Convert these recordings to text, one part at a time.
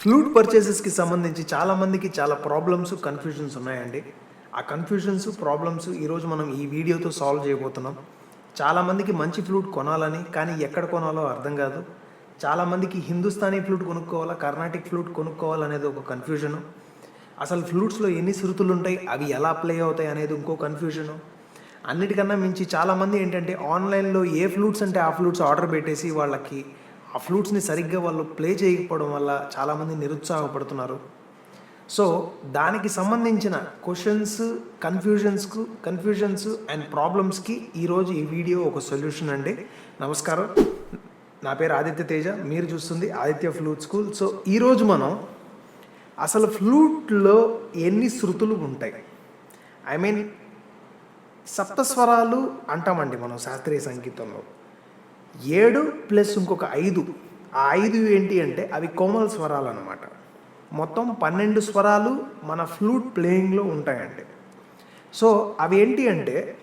Flute పర్చేసెస్కి సంబంధించి చాలామందికి చాలా ప్రాబ్లమ్స్ కన్ఫ్యూజన్స్ ఉన్నాయండి. ఆ కన్ఫ్యూజన్స్ ప్రాబ్లమ్స్ ఈరోజు మనం ఈ వీడియోతో సాల్వ్ చేయబోతున్నాం. చాలామందికి మంచి ఫ్లూట్ కొనాలని కానీ ఎక్కడ కొనాలో అర్థం కాదు. చాలామందికి హిందుస్థానీ ఫ్లూట్ కొనుక్కోవాలా కర్ణాటిక్ ఫ్లూట్ కొనుక్కోవాలనేది ఒక కన్ఫ్యూజను అసలు ఫ్లూట్స్లో ఎన్ని శృతులు ఉంటాయి అవి ఎలా ప్లే అవుతాయి అనేది ఇంకో కన్ఫ్యూజను అన్నిటికన్నా మించి చాలామంది ఏంటంటే ఆన్లైన్లో ఏ ఫ్లూట్స్ అంటే ఆ ఫ్లూట్స్ ఆర్డర్ పెట్టేసి వాళ్ళకి ఆ ఫ్లూట్స్ని సరిగ్గా వాళ్ళు ప్లే చేయకపోవడం వల్ల చాలామంది నిరుత్సాహపడుతున్నారు. సో దానికి సంబంధించిన క్వశ్చన్స్ కన్ఫ్యూజన్స్కు కన్ఫ్యూజన్స్ అండ్ ప్రాబ్లమ్స్కి ఈరోజు ఈ వీడియో ఒక సొల్యూషన్ అండి. నమస్కారం. నా పేరు ఆదిత్య తేజ. మీరు చూస్తుంది ఆదిత్య ఫ్లూట్ స్కూల్ సో ఈరోజు మనం అసలు ఫ్లూట్లో ఎన్ని శృతులు ఉంటాయి? ఐ మీన్ సప్తస్వరాలు అంటామండి మనం శాస్త్రీయ సంగీతంలో. ఏడు ప్లస్ ఇంకొక ఐదు. ఆ ఐదు ఏంటి అంటే అవి కోమల స్వరాలు అనమాట మొత్తం పన్నెండు స్వరాలు మన ఫ్లూట్ ప్లేయింగ్లో ఉంటాయండి. సో అవి ఏంటి అంటే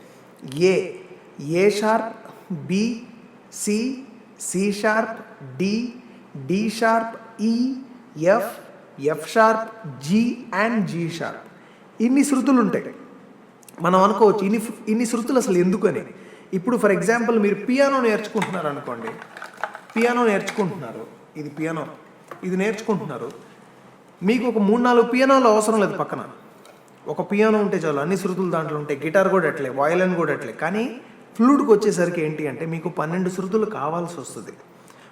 A A sharp B C C sharp D D sharp E F F sharp G and G sharp. ఇన్ని శృతులు ఉంటాయి. మనం అనుకోవచ్చు ఇన్ని ఇన్ని శృతులు అసలు ఎందుకని? ఇప్పుడు ఫర్ ఎగ్జాంపుల్ మీరు పియానో నేర్చుకుంటున్నారు అనుకోండి. పియానో నేర్చుకుంటున్నారు. ఇది పియానో ఇది నేర్చుకుంటున్నారు. మీకు ఒక మూడు నాలుగు పియానోలు అవసరం లేదు పక్కన. ఒక పియానో ఉంటే చాలు అన్ని శృతులు దాంట్లో ఉంటాయి. గిటార్ కూడా అట్లే వయలిన్ కూడా అట్లే. కానీ ఫ్లూట్కి వచ్చేసరికి ఏంటి అంటే మీకు పన్నెండు శృతులు కావాల్సి వస్తుంది.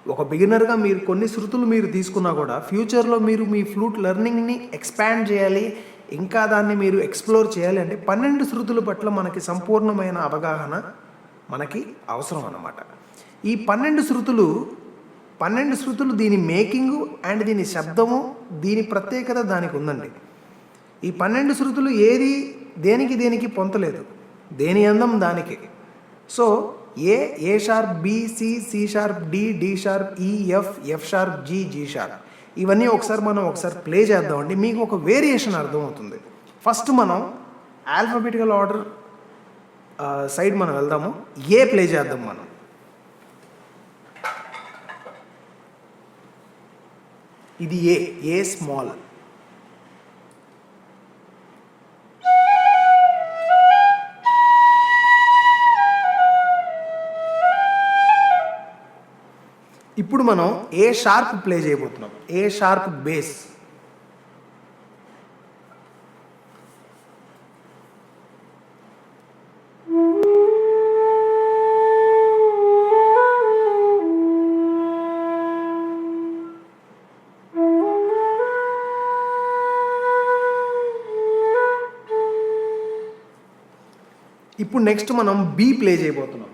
ఒక బిగినర్గా మీరు కొన్ని శృతులు మీరు తీసుకున్నా కూడా ఫ్యూచర్లో మీరు మీ ఫ్లూట్ లెర్నింగ్ని ఎక్స్పాండ్ చేయాలి. ఇంకా దాన్ని మీరు ఎక్స్ప్లోర్ చేయాలి అంటే పన్నెండు శృతుల పట్ల మనకి సంపూర్ణమైన అవగాహన మనకి అవసరం అన్నమాట. ఈ పన్నెండు శృతులు పన్నెండు శృతులు దీని మేకింగు అండ్ దీని శబ్దము దీని ప్రత్యేకత దానికి ఉందండి. ఈ పన్నెండు శృతులు ఏది దేనికి దేనికి పొంతలేదు. దేని అందం దానికి. So A A sharp B C C sharp D D sharp E F F sharp G G sharp. ఇవన్నీ ఒకసారి మనం ఒకసారి ప్లే చేద్దామండి. మీకు ఒక వేరియేషన్ అర్థమవుతుంది. ఫస్ట్ మనం ఆల్ఫాబెటికల్ ఆర్డర్ సైడ్ మనం వెళ్దాము. ఏ ప్లే చేద్దాం మనం? ఇది ఏ ఏ స్మాల్? ఇప్పుడు మనం ఏ షార్ప్ ప్లే చేయబోతున్నాం? A sharp base? ఇప్పుడు నెక్స్ట్ మనం బి ప్లే చేయబోతున్నాం.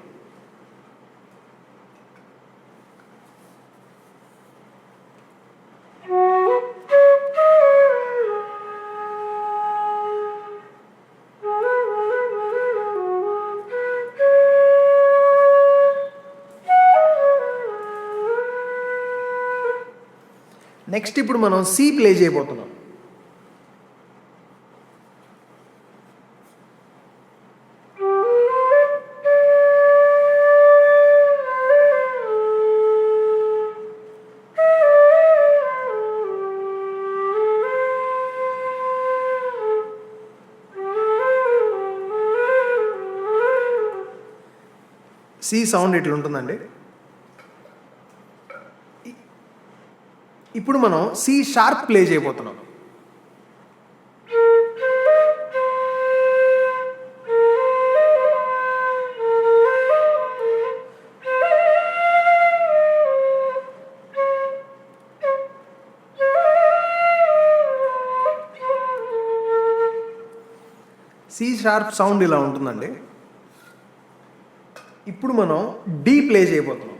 నెక్స్ట్ ఇప్పుడు మనం సి ప్లే చేయబోతున్నాం. సి సౌండ్ ఇట్లా ఉంటుందండి. ఇప్పుడు మనం సి షార్ప్ ప్లే చేయబోతున్నాం. సి షార్ప్ సౌండ్ ఇలా ఉంటుందండి. ఇప్పుడు మనం డి ప్లే చేయబోతున్నాం.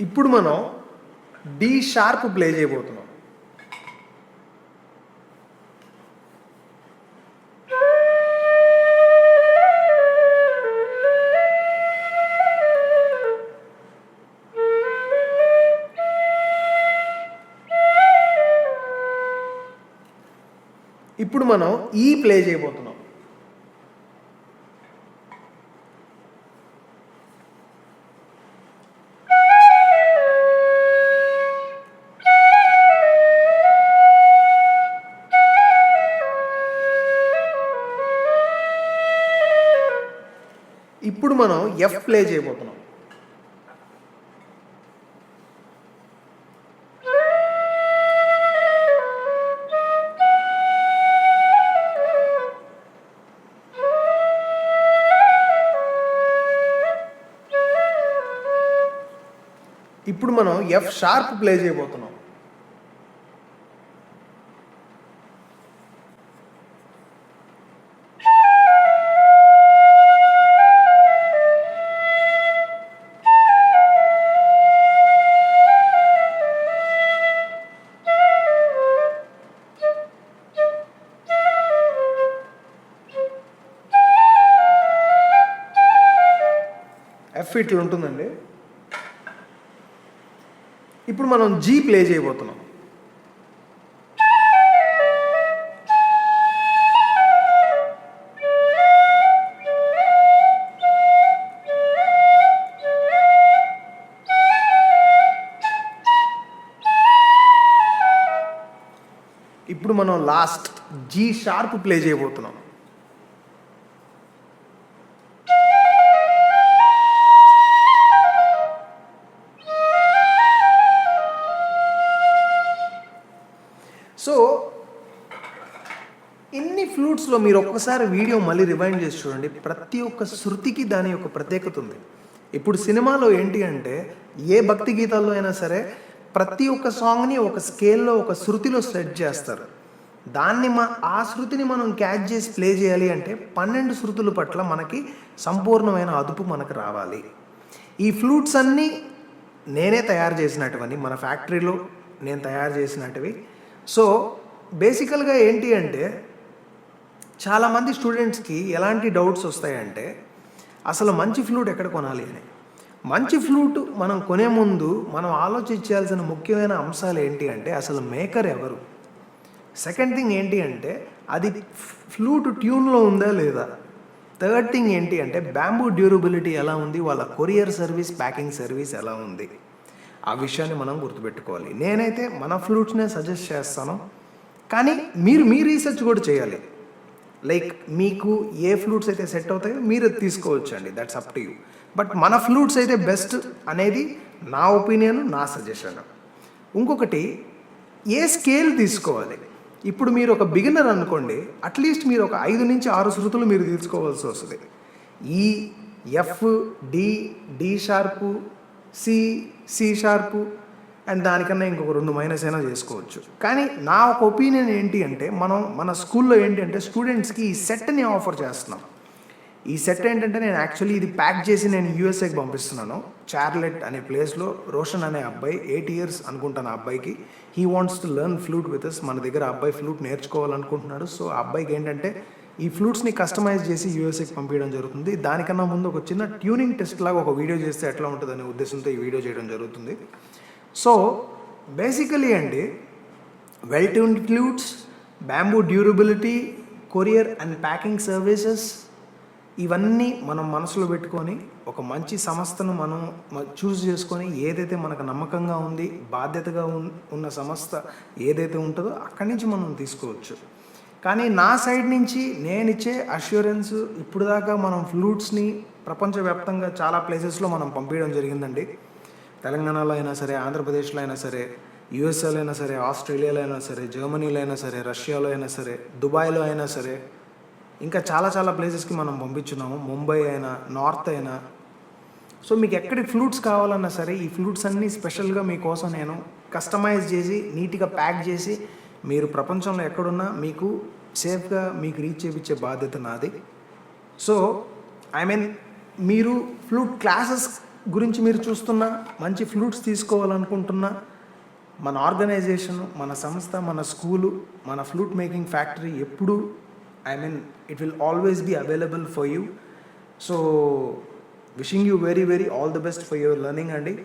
ఇప్పుడు మనం డి షార్ప్ ప్లే చేయబోతున్నాం. ఇప్పుడు మనం ఈ ప్లే చేయబోతున్నాం. ఇప్పుడు మనం ఎఫ్ ప్లే చేయబోతున్నాం. ఇప్పుడు మనం ఎఫ్ షార్ప్ ప్లే చేయబోతున్నాం. ఎఫ్ ఇట్లా ఉంటుందండి. ఇప్పుడు మనం జీ ప్లే చేయబోతున్నాం. ఇప్పుడు మనం లాస్ట్ జీ షార్ప్ ప్లే చేయబోతున్నాం. ఇన్ని ఫ్లూట్స్లో మీరు ఒక్కసారి వీడియో మళ్ళీ రివైండ్ చేసి చూడండి. ప్రతి ఒక్క శృతికి దాని యొక్క ప్రత్యేకత ఉంది. ఇప్పుడు సినిమాలో ఏంటి అంటే ఏ భక్తి గీతాల్లో అయినా సరే ప్రతి ఒక్క సాంగ్ని ఒక స్కేల్లో ఒక శృతిలో సెట్ చేస్తారు. దాన్ని మా ఆ శృతిని మనం క్యాచ్ చేసి ప్లే చేయాలి అంటే పన్నెండు శృతుల పట్ల మనకి సంపూర్ణమైన అదుపు మనకు రావాలి. ఈ ఫ్లూట్స్ అన్నీ నేనే తయారు చేసినటువని మన ఫ్యాక్టరీలో నేను తయారు చేసినటివి. సో బేసికల్గా ఏంటి అంటే చాలామంది స్టూడెంట్స్కి ఎలాంటి డౌట్స్ వస్తాయంటే అసలు మంచి ఫ్లూట్ ఎక్కడ కొనాలి అని. మంచి ఫ్లూట్ మనం కొనే ముందు మనం ఆలోచించాల్సిన ముఖ్యమైన అంశాలు ఏంటి అంటే అసలు మేకర్ ఎవరు? సెకండ్ థింగ్ ఏంటి అంటే అది ఫ్లూట్ ట్యూన్లో ఉందా లేదా? థర్డ్ థింగ్ ఏంటి అంటే బ్యాంబూ డ్యూరబిలిటీ ఎలా ఉంది? వాళ్ళ కొరియర్ సర్వీస్ ప్యాకింగ్ సర్వీస్ ఎలా ఉంది? ఆ విషయాన్ని మనం గుర్తుపెట్టుకోవాలి. నేనైతే మన ఫ్లూట్స్నే సజెస్ట్ చేస్తాను. కానీ మీరు మీ రీసెర్చ్ కూడా చేయాలి. లైక్ మీకు ఏ ఫ్లూట్స్ అయితే సెట్ అవుతాయో మీరు తీసుకోవచ్చు అండి that's up to you but మన ఫ్లూట్స్ అయితే బెస్ట్ అనేది నా ఒపీనియన్ నా సజెషన్ ఇంకొకటి ఏ స్కేల్ తీసుకోవాలి? ఇప్పుడు మీరు ఒక బిగినర్ అనుకోండి అట్లీస్ట్ మీరు ఒక ఐదు నుంచి ఆరు శృతులు మీరు తీసుకోవాల్సి వస్తుంది. ఈ F D D sharp C C sharp and దానికన్నా ఇంకొక రెండు మైనస్ అయినా చేసుకోవచ్చు. కానీ నా ఒక ఒపీనియన్ ఏంటి అంటే మనం మన స్కూల్లో ఏంటి అంటే స్టూడెంట్స్కి ఈ సెట్ని ఆఫర్ చేస్తున్నాం. ఈ సెట్ ఏంటంటే నేను యాక్చువల్లీ ఇది ప్యాక్ చేసి నేను యూఎస్ఏకి పంపిస్తున్నాను. చార్లెట్ అనే ప్లేస్లో రోషన్ అనే అబ్బాయి ఎయిట్ ఇయర్స్ అనుకుంటాను ఆ అబ్బాయికి. He wants to learn flute with us మన దగ్గర అబ్బాయి ఫ్లూట్ నేర్చుకోవాలనుకుంటున్నాడు. సో ఆ అబ్బాయికి ఏంటంటే ఈ ఫ్లూట్స్ని కస్టమైజ్ చేసి యూఎస్ఏకి పంపించడం జరుగుతుంది. దానికన్నా ముందు ఒక చిన్న ట్యూనింగ్ టెస్ట్ లాగా ఒక వీడియో చేస్తే ఎట్లా ఉంటుందనే ఉద్దేశంతో ఈ వీడియో చేయడం జరుగుతుంది. సో బేసికలీ అండి well tuned flutes bamboo durability courier and packing services ఇవన్నీ మనం మనసులో పెట్టుకొని ఒక మంచి సంస్థను మనం చూస్ చేసుకొని ఏదైతే మనకు నమ్మకంగా ఉంది బాధ్యతగా ఉన్న సంస్థ ఏదైతే ఉంటుందో అక్కడి నుంచి మనం తీసుకోవచ్చు. కానీ నా సైడ్ నుంచి నేను ఇచ్చే అష్యూరెన్స్ ఇప్పుడు దాకా మనం ఫ్లూట్స్ని ప్రపంచవ్యాప్తంగా చాలా ప్లేసెస్లో మనం పంపించడం జరిగిందండి. తెలంగాణలో అయినా సరే ఆంధ్రప్రదేశ్లో అయినా సరే యూఎస్ఏలో అయినా సరే ఆస్ట్రేలియాలో అయినా సరే జర్మనీలో అయినా సరే రష్యాలో అయినా సరే దుబాయ్లో అయినా సరే ఇంకా చాలా చాలా ప్లేసెస్కి మనం పంపించున్నాము. ముంబై అయినా నార్త్ అయినా. సో మీకు ఎక్కడి ఫ్లూట్స్ కావాలన్నా సరే ఈ ఫ్లూట్స్ అన్నీ స్పెషల్గా మీకోసం నేను కస్టమైజ్ చేసి నీట్గా ప్యాక్ చేసి మీరు ప్రపంచంలో ఎక్కడున్నా మీకు సేఫ్గా మీకు రీచ్ చేయించే బాధ్యత నాది. సో ఐ మీన్ మీరు ఫ్లూట్ క్లాసెస్ గురించి మీరు చూస్తున్నా మంచి ఫ్లూట్స్ తీసుకోవాలనుకుంటున్నా మన ఆర్గనైజేషన్ మన సంస్థ మన స్కూలు మన ఫ్లూట్ మేకింగ్ ఫ్యాక్టరీ ఎప్పుడు I mean it will always be available for you. So wishing you very very all the best for your learning అండి.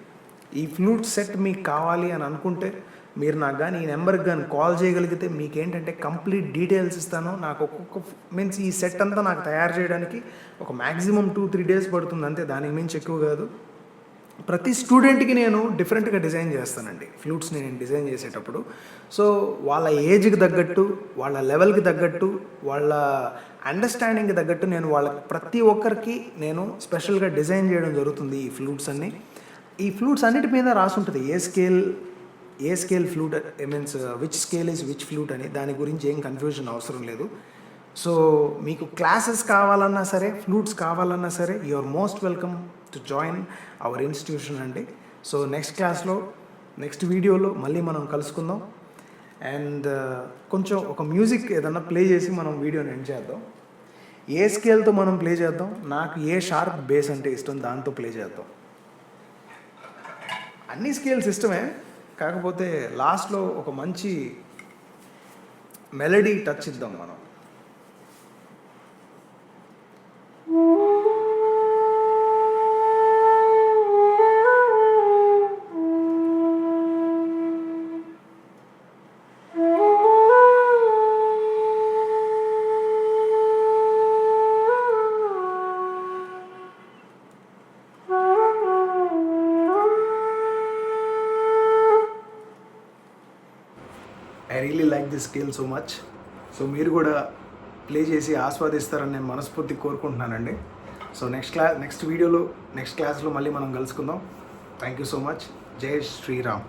ఈ ఫ్లూట్ సెట్ మీకు కావాలి అని అనుకుంటే మీరు నాకు కానీ ఈ నెంబర్కి కానీ కాల్ చేయగలిగితే మీకు ఏంటంటే కంప్లీట్ డీటెయిల్స్ ఇస్తాను. నాకు ఒక్కొక్క మీన్స్ ఈ సెట్ అంతా నాకు తయారు చేయడానికి ఒక మ్యాక్సిమం టూ త్రీ డేస్ పడుతుంది అంతే. దానికి మించి ఎక్కువ కాదు. ప్రతి స్టూడెంట్కి నేను డిఫరెంట్గా డిజైన్ చేస్తానండి. ఫ్లూట్స్ని నేను డిజైన్ చేసేటప్పుడు. సో వాళ్ళ ఏజ్కి తగ్గట్టు వాళ్ళ లెవెల్కి తగ్గట్టు వాళ్ళ అండర్స్టాండింగ్కి తగ్గట్టు నేను వాళ్ళ ప్రతి ఒక్కరికి నేను స్పెషల్గా డిజైన్ చేయడం జరుగుతుంది ఈ ఫ్లూట్స్ అన్ని. ఈ ఫ్లూట్స్ అన్నిటి మీద రాసి ఉంటుంది A scale A scale flute I means which scale is which flute అని దాని గురించి ఏం కన్ఫ్యూజన్ అవసరం లేదు. సో మీకు క్లాసెస్ కావాలన్నా సరే ఫ్లూట్స్ కావాలన్నా సరే you are most welcome to join our institution అండి. సో నెక్స్ట్ క్లాస్లో నెక్స్ట్ వీడియోలో మళ్ళీ మనం కలుసుకుందాం. అండ్ uh, కొంచెం ఒక మ్యూజిక్ ఏదన్నా ప్లే చేసి మనం వీడియోని ఎండ్ చేద్దాం. ఏ స్కేల్తో మనం ప్లే చేద్దాం? నాకు ఏ షార్ప్ బేస్ అంటే ఇష్టం దాంతో ప్లే చేద్దాం. అన్ని స్కేల్స్ ఇష్టమే. కాకపోతే లాస్ట్లో ఒక మంచి మెలడీ టచ్ ఇద్దాం మనం. Really like this scale so much so మీరు కూడా ప్లే చేసి ఆస్వాదిస్తారని నేను మనస్ఫూర్తి కోరుకుంటున్నానండి. సో నెక్స్ట్ క్లాస్ నెక్స్ట్ వీడియోలో నెక్స్ట్ క్లాస్లో మళ్ళీ మనం కలుసుకుందాం. థ్యాంక్ యూ సో మచ్ జై శ్రీరామ్